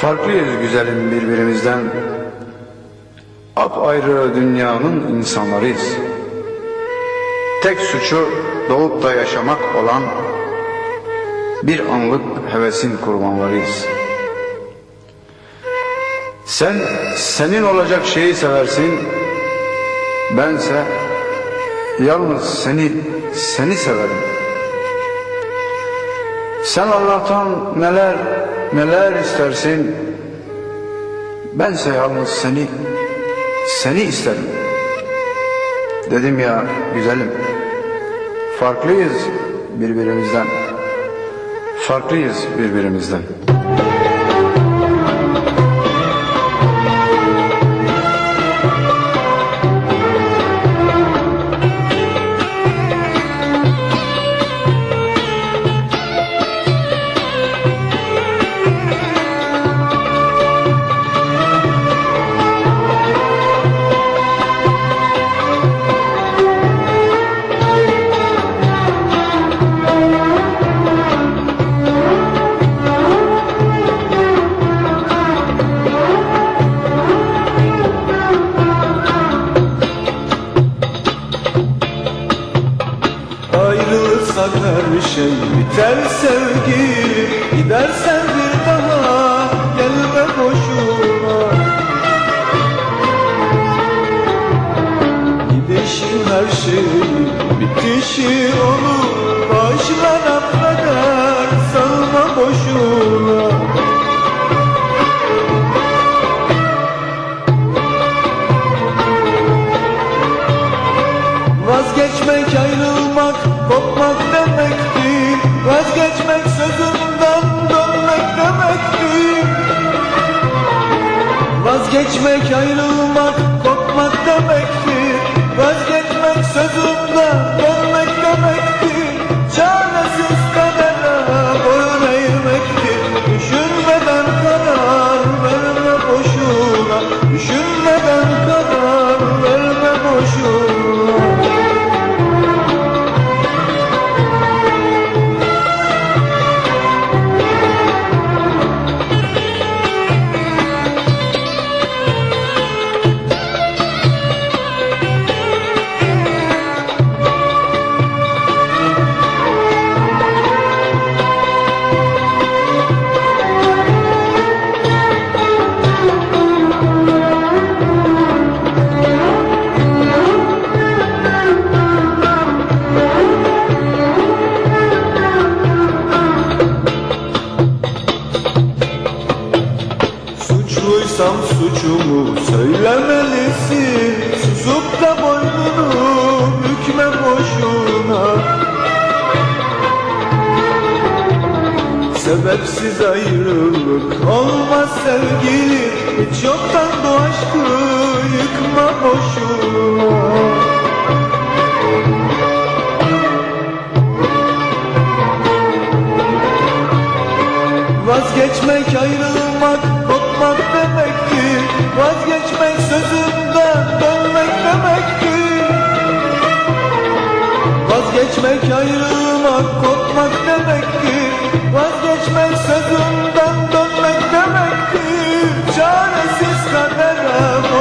Farklıyız güzelim birbirimizden. Apayrı dünyanın insanlarıyız. Tek suçu doğup da yaşamak olan bir anlık hevesin kurbanlarıyız. Sen senin olacak şeyi seversin. Bense yalnız seni seni severim. Sen Allah'tan neler neler istersin. Bense yalnız seni seni isterim. Dedim ya güzelim. Farklıyız birbirimizden. Farklıyız birbirimizden. Ayrılırsak her şey. Biter sevgilim Gidersen bir daha. Gelme boşuna. Gidişin her şey bitişi olur Vazgeçmek sözünden dönmek demektir. Vazgeçmek ayrılmak kopmak demektir. Vazgeçmek sözünden dönmek demektir Suçluysam suçumu söylemelisin. Susup da boynunu bükme boşuna. Sebepsiz ayrılık olmaz sevgili Hiç yoktan bu aşkı yıkma boşuna. Vazgeçmek ayrılmak Vazgeçmek ayrılmak kopmak demektir Vazgeçmek sözünden dönmek demektir Çaresiz kadere